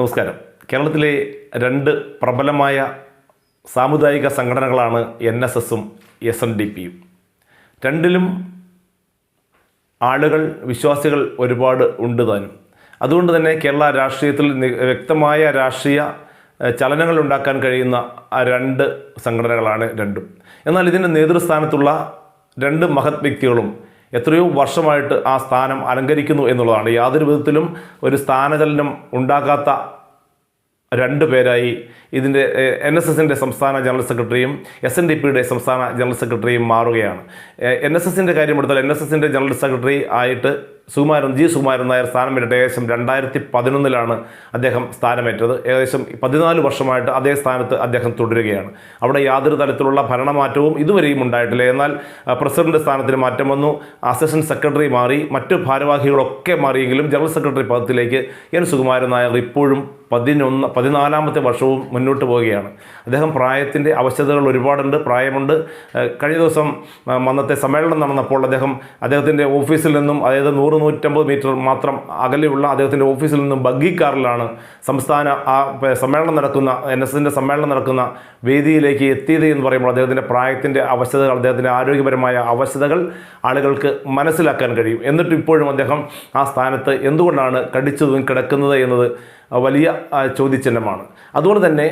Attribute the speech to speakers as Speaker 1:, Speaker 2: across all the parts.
Speaker 1: നമസ്കാരം. കേരളത്തിലെ രണ്ട് പ്രബലമായ സാമുദായിക സംഘടനകളാണ് എൻ എസ് എസും എസ് എൻ ഡി പിയും. രണ്ടിലും ആളുകൾ വിശ്വാസികൾ ഒരുപാട് ഉണ്ട് താനും. അതുകൊണ്ട് തന്നെ കേരള രാഷ്ട്രീയത്തിൽ വ്യക്തമായ രാഷ്ട്രീയ ചലനങ്ങൾ ഉണ്ടാക്കാൻ കഴിയുന്ന രണ്ട് സംഘടനകളാണ് രണ്ടും. എന്നാൽ ഇതിന്റെ നേതൃസ്ഥാനത്തുള്ള രണ്ട് മഹത് വ്യക്തികളും എത്രയോ വർഷമായിട്ട് ആ സ്ഥാനം അലങ്കരിക്കുന്നു എന്നുള്ളതാണ്. യാതൊരു വിധത്തിലും ഒരു സ്ഥാനചലനം ഉണ്ടാകാത്ത രണ്ട് പേരായി ഇതിന്റെ എൻ എസ് എസിന്റെ സംസ്ഥാന ജനറൽ സെക്രട്ടറിയും എസ് എൻ ഡി പിയുടെ സംസ്ഥാന ജനറൽ സെക്രട്ടറിയും മാറുകയാണ്. എൻ എസ് എസിന്റെ കാര്യം എടുത്താൽ എൻ എസ് എസിന്റെ ജനറൽ സെക്രട്ടറി ആയിട്ട് സുകുമാരൻ ജി. സുകുമാരൻ നായർ സ്ഥാനമേറ്റത് ഏകദേശം രണ്ടായിരത്തി പതിനൊന്നിലാണ് അദ്ദേഹം സ്ഥാനമേറ്റത്. ഏകദേശം പതിനാല് വർഷമായിട്ട് അതേ സ്ഥാനത്ത് അദ്ദേഹം തുടരുകയാണ്. അവിടെ യാതൊരു തരത്തിലുള്ള ഭരണമാറ്റവും ഇതുവരെയും ഉണ്ടായിട്ടില്ല. എന്നാൽ പ്രസിഡന്റ് സ്ഥാനത്തിന് മാറ്റം വന്നു. അസിസ്റ്റന്റ് സെക്രട്ടറി മാറി. മറ്റ് ഭാരവാഹികളൊക്കെ മാറിയെങ്കിലും ജനറൽ സെക്രട്ടറി പദത്തിലേക്ക് എൻ. സുകുമാരൻ നായർ ഇപ്പോഴും പതിനൊന്ന് പതിനാലാമത്തെ വർഷവും മുന്നോട്ട് പോവുകയാണ്. അദ്ദേഹം പ്രായത്തിന്റെ അവശതകൾ ഒരുപാടുണ്ട് പ്രായമുണ്ട്. കഴിഞ്ഞ ദിവസം വന്നത്തെ സമ്മേളനം നടന്നപ്പോൾ അദ്ദേഹം അദ്ദേഹത്തിന്റെ ഓഫീസിൽ നിന്നും അതായത് നൂറ് നൂറ്റമ്പത് മീറ്റർ മാത്രം അകലെയുള്ള അദ്ദേഹത്തിന്റെ ഓഫീസിൽ നിന്നും ബഗ്ഗി കാറിലാണ് സംസ്ഥാന ആ സമ്മേളനം നടക്കുന്ന എൻ എസ് എസിന്റെ സമ്മേളനം നടക്കുന്ന വേദിയിലേക്ക് എത്തിയത് എന്ന് പറയുമ്പോൾ അദ്ദേഹത്തിന്റെ പ്രായത്തിന്റെ അവശതകൾ അദ്ദേഹത്തിന്റെ ആരോഗ്യപരമായ അവശതകൾ ആളുകൾക്ക് മനസ്സിലാക്കാൻ കഴിയും. എന്നിട്ട് ഇപ്പോഴും അദ്ദേഹം ആ സ്ഥാനത്ത് എന്തുകൊണ്ടാണ് കടിച്ചു കിടക്കുന്നത് എന്നത് വലിയ ചോദ്യചിഹ്നമാണ്. അതുകൊണ്ട് തന്നെ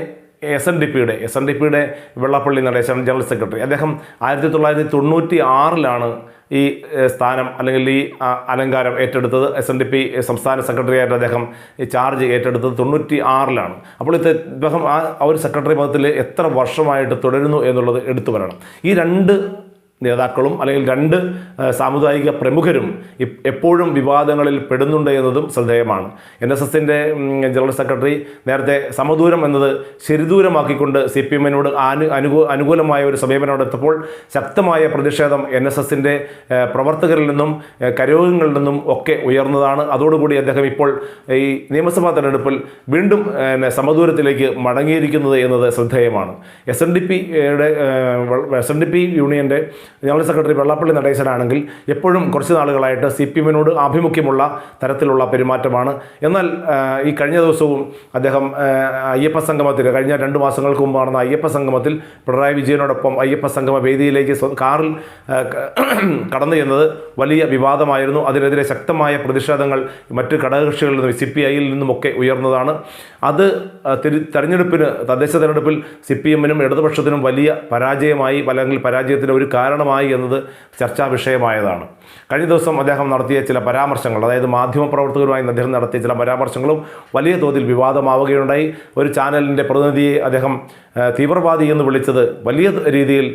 Speaker 1: എസ് എൻ ഡി പിയുടെ എസ് എൻ ഡി പിയുടെ വെള്ളാപ്പള്ളി നടേശൻ ജനറൽ സെക്രട്ടറി അദ്ദേഹം ആയിരത്തി തൊള്ളായിരത്തി തൊണ്ണൂറ്റി ആറിലാണ് ഈ സ്ഥാനം അല്ലെങ്കിൽ ഈ അലങ്കാരം ഏറ്റെടുത്തത്. എസ് എൻ ഡി പി സംസ്ഥാന സെക്രട്ടറി ആയിട്ട് അദ്ദേഹം ഈ ചാർജ് ഏറ്റെടുത്തത് തൊണ്ണൂറ്റി ആറിലാണ് അപ്പോൾ ഇത് അദ്ദേഹം ആ ഒരു സെക്രട്ടറി പദത്തിൽ എത്ര വർഷമായിട്ട് തുടരുന്നു എന്നുള്ളത് എടുത്തു വരണം ഈ രണ്ട് നേതാക്കളും അല്ലെങ്കിൽ രണ്ട് സാമുദായിക പ്രമുഖരും എപ്പോഴും വിവാദങ്ങളിൽ പെടുന്നുണ്ട് എന്നതും ശ്രദ്ധേയമാണ്. എൻ എസ് എസിന്റെ ജനറൽ സെക്രട്ടറി നേരത്തെ സമദൂരം എന്നത് ശരിദൂരമാക്കിക്കൊണ്ട് സി പി എമ്മിനോട് അനു അനുകൂ അനുകൂലമായ ഒരു സമീപനോട് എത്തപ്പോൾ ശക്തമായ പ്രതിഷേധം എൻ എസ് എസിന്റെ പ്രവർത്തകരിൽ നിന്നും കരോഗങ്ങളിൽ നിന്നും ഒക്കെ ഉയർന്നതാണ്. അതോടുകൂടി അദ്ദേഹം ഇപ്പോൾ ഈ നിയമസഭാ തെരഞ്ഞെടുപ്പിൽ വീണ്ടും സമദൂരത്തിലേക്ക് മടങ്ങിയിരിക്കുന്നത് എന്നത് ശ്രദ്ധേയമാണ്. എസ് എൻ ഡി പിയുടെ എസ് എൻ ഡി പി യൂണിയന്റെ ജനറൽ സെക്രട്ടറി വെള്ളാപ്പള്ളി നടേശനാണെങ്കിൽ എപ്പോഴും കുറച്ച് നാളുകളായിട്ട് സി പി എമ്മിനോട് ആഭിമുഖ്യമുള്ള തരത്തിലുള്ള പെരുമാറ്റമാണ്. എന്നാൽ ഈ കഴിഞ്ഞ ദിവസവും അദ്ദേഹം അയ്യപ്പ സംഗമത്തിൽ കഴിഞ്ഞ രണ്ട് മാസങ്ങൾക്ക് മുമ്പ് നടന്ന അയ്യപ്പ സംഗമത്തിൽ പിണറായി വിജയനോടൊപ്പം അയ്യപ്പ സംഗമ വേദിയിലേക്ക് കാറിൽ കടന്നു ചെന്നത് വലിയ വിവാദമായിരുന്നു. അതിനെതിരെ ശക്തമായ പ്രതിഷേധങ്ങൾ മറ്റ് ഘടകകക്ഷികളിൽ നിന്നും സി പി ഐയിൽ നിന്നുമൊക്കെ ഉയർന്നതാണ്. അത് തെരഞ്ഞെടുപ്പിന് തദ്ദേശ തെരഞ്ഞെടുപ്പിൽ സി പി എമ്മിനും ഇടതുപക്ഷത്തിനും വലിയ പരാജയമായി അല്ലെങ്കിൽ പരാജയത്തിന് ഒരു കാരണമായി എന്നത് ചർച്ചാ വിഷയമായതാണ്. കഴിഞ്ഞ ദിവസം അദ്ദേഹം നടത്തിയ ചില പരാമർശങ്ങൾ അതായത് മാധ്യമപ്രവർത്തകരുമായി അദ്ദേഹം നടത്തിയ ചില പരാമർശങ്ങളും വലിയ തോതിൽ വിവാദമാവുകയുണ്ടായി. ഒരു ചാനലിന്റെ പ്രതിനിധിയെ അദ്ദേഹം തീവ്രവാദി എന്ന് വിളിച്ചത് വലിയ രീതിയിൽ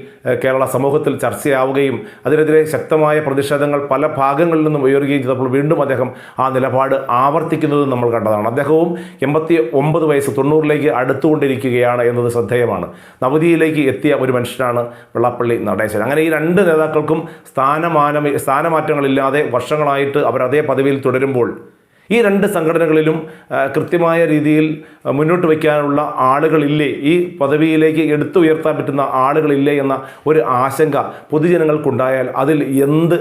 Speaker 1: കേരള സമൂഹത്തിൽ ചർച്ചയാവുകയും അതിനെതിരെ ശക്തമായ പ്രതിഷേധങ്ങൾ പല ഭാഗങ്ങളിൽ നിന്നും ഉയരുകയും ചെയ്തപ്പോൾ വീണ്ടും അദ്ദേഹം ആ നിലപാട് ആവർത്തിക്കുന്നത് നമ്മൾ കണ്ടതാണ്. അദ്ദേഹവും എൺപത്തി ഒമ്പത് വയസ്സ് തൊണ്ണൂറിലേക്ക് അടുത്തുകൊണ്ടിരിക്കുകയാണ് എന്നത് ശ്രദ്ധേയമാണ്. നവതിയിലേക്ക് എത്തിയ ഒരു മനുഷ്യനാണ് വെള്ളാപ്പള്ളി നടേശൻ. അങ്ങനെ ഈ രണ്ട് നേതാക്കൾക്കും സ്ഥാനമാനം സ്ഥാനമാറ്റങ്ങളില്ലാതെ വർഷങ്ങളായിട്ട് അവർ അതേ പദവിയിൽ തുടരുമ്പോൾ ഈ രണ്ട് സംഘടനകളിലും കൃത്യമായ രീതിയിൽ മുന്നോട്ട് വയ്ക്കാനുള്ള ആളുകളില്ലേ ഈ പദവിയിലേക്ക് എടുത്തുയർത്താൻ പറ്റുന്ന ആളുകളില്ലേ എന്ന ഒരു ആശങ്ക പൊതുജനങ്ങൾക്കുണ്ടായാൽ അതിൽ എന്ത്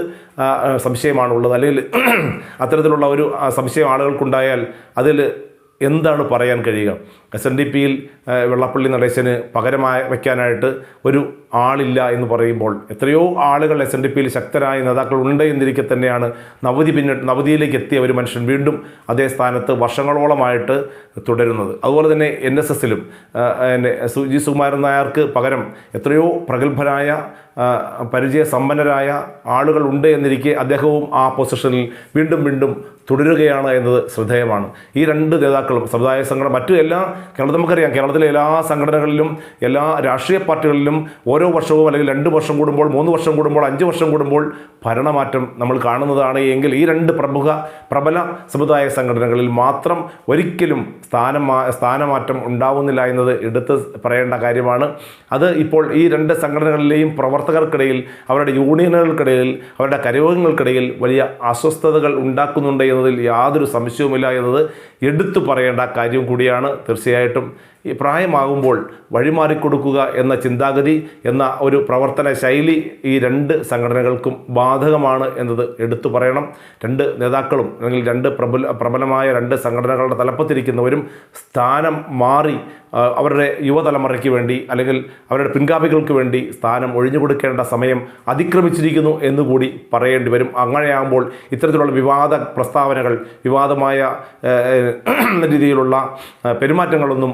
Speaker 1: സംശയമാണുള്ളത്? അല്ലെങ്കിൽ അത്തരത്തിലുള്ള ഒരു സംശയം ആളുകൾക്കുണ്ടായാൽ അതിൽ എന്താണ് പറയാൻ കഴിയുക? എസ് എൻ ഡി പിയിൽ വെള്ളപ്പള്ളി നടേശന് പകരമായി വയ്ക്കാനായിട്ട് ഒരു ആളില്ല എന്ന് പറയുമ്പോൾ എത്രയോ ആളുകൾ എസ് എൻ ഡി പിയിൽ ശക്തരായ നേതാക്കൾ ഉണ്ട് എന്നിരിക്കെ തന്നെയാണ് നവതി പിന്നെ നവതിയിലേക്ക് എത്തിയ ഒരു മനുഷ്യൻ വീണ്ടും അതേ സ്ഥാനത്ത് വർഷങ്ങളോളമായിട്ട് തുടരുന്നത്. അതുപോലെ തന്നെ എൻ എസ് എസിലും സുജി സുകുമാരൻ നായർക്ക് പകരം എത്രയോ പ്രഗത്ഭരായ പരിചയസമ്പന്നരായ ആളുകൾ ഉണ്ട് എന്നിരിക്കെ അദ്ദേഹവും ആ പൊസിഷനിൽ വീണ്ടും വീണ്ടും തുടരുകയാണ് എന്നത് ശ്രദ്ധേയമാണ്. ഈ രണ്ട് നേതാക്കളും സമുദായ സംഘടന മറ്റു എല്ലാ കേരളത്തിൽ നമുക്കറിയാം. കേരളത്തിലെ എല്ലാ സംഘടനകളിലും എല്ലാ രാഷ്ട്രീയ പാർട്ടികളിലും ഓരോ വർഷവും അല്ലെങ്കിൽ രണ്ട് വർഷം കൂടുമ്പോൾ മൂന്ന് വർഷം കൂടുമ്പോൾ അഞ്ച് വർഷം കൂടുമ്പോൾ ഭരണമാറ്റം നമ്മൾ കാണുന്നതാണ്. എങ്കിൽ ഈ രണ്ട് പ്രമുഖ പ്രബല സമുദായ സംഘടനകളിൽ മാത്രം ഒരിക്കലും സ്ഥാനം സ്ഥാനമാറ്റം ഉണ്ടാവുന്നില്ല എന്നത് എടുത്ത് പറയേണ്ട കാര്യമാണ്. അത് ഇപ്പോൾ ഈ രണ്ട് സംഘടനകളിലെയും പ്രവർത്തകർക്കിടയിൽ അവരുടെ യൂണിയനുകൾക്കിടയിൽ അവരുടെ കരയോഗങ്ങൾക്കിടയിൽ വലിയ അസ്വസ്ഥതകൾ ഉണ്ടാക്കുന്നുണ്ട് എന്നതിൽ യാതൊരു സംശയവുമില്ല എന്നത് എടുത്തു പറയേണ്ട കാര്യം കൂടിയാണ്. തീർച്ചയായിട്ടും ഈ പ്രായമാകുമ്പോൾ വഴിമാറിക്കൊടുക്കുക എന്ന ചിന്താഗതി എന്ന ഒരു പ്രവർത്തന ശൈലി ഈ രണ്ട് സംഘടനകൾക്കും ബാധകമാണ് എന്നത് എടുത്തു പറയണം. രണ്ട് നേതാക്കളും അല്ലെങ്കിൽ രണ്ട് പ്രബല പ്രബലമായ രണ്ട് സംഘടനകളുടെ തലപ്പത്തിരിക്കുന്നവരും സ്ഥാനം മാറി അവരുടെ യുവതലമുറയ്ക്ക് വേണ്ടി അല്ലെങ്കിൽ അവരുടെ പിൻഗാമികൾക്ക് വേണ്ടി സ്ഥാനം ഒഴിഞ്ഞു കൊടുക്കേണ്ട സമയം അതിക്രമിച്ചിരിക്കുന്നു എന്നുകൂടി പറയേണ്ടി വരും. അങ്ങനെയാകുമ്പോൾ ഇത്തരത്തിലുള്ള വിവാദ പ്രസ്താവനകൾ വിവാദമായ രീതിയിലുള്ള പെരുമാറ്റങ്ങളൊന്നും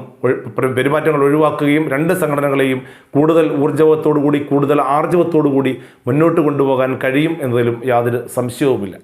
Speaker 1: പെരുമാറ്റങ്ങൾ ഒഴിവാക്കുകയും രണ്ട് സംഘടനകളെയും കൂടുതൽ ഊർജവത്തോടു കൂടി കൂടുതൽ ആർജവത്തോടു കൂടി മുന്നോട്ട് കൊണ്ടുപോകാൻ കഴിയും എന്നതിലും യാതൊരു സംശയവുമില്ല.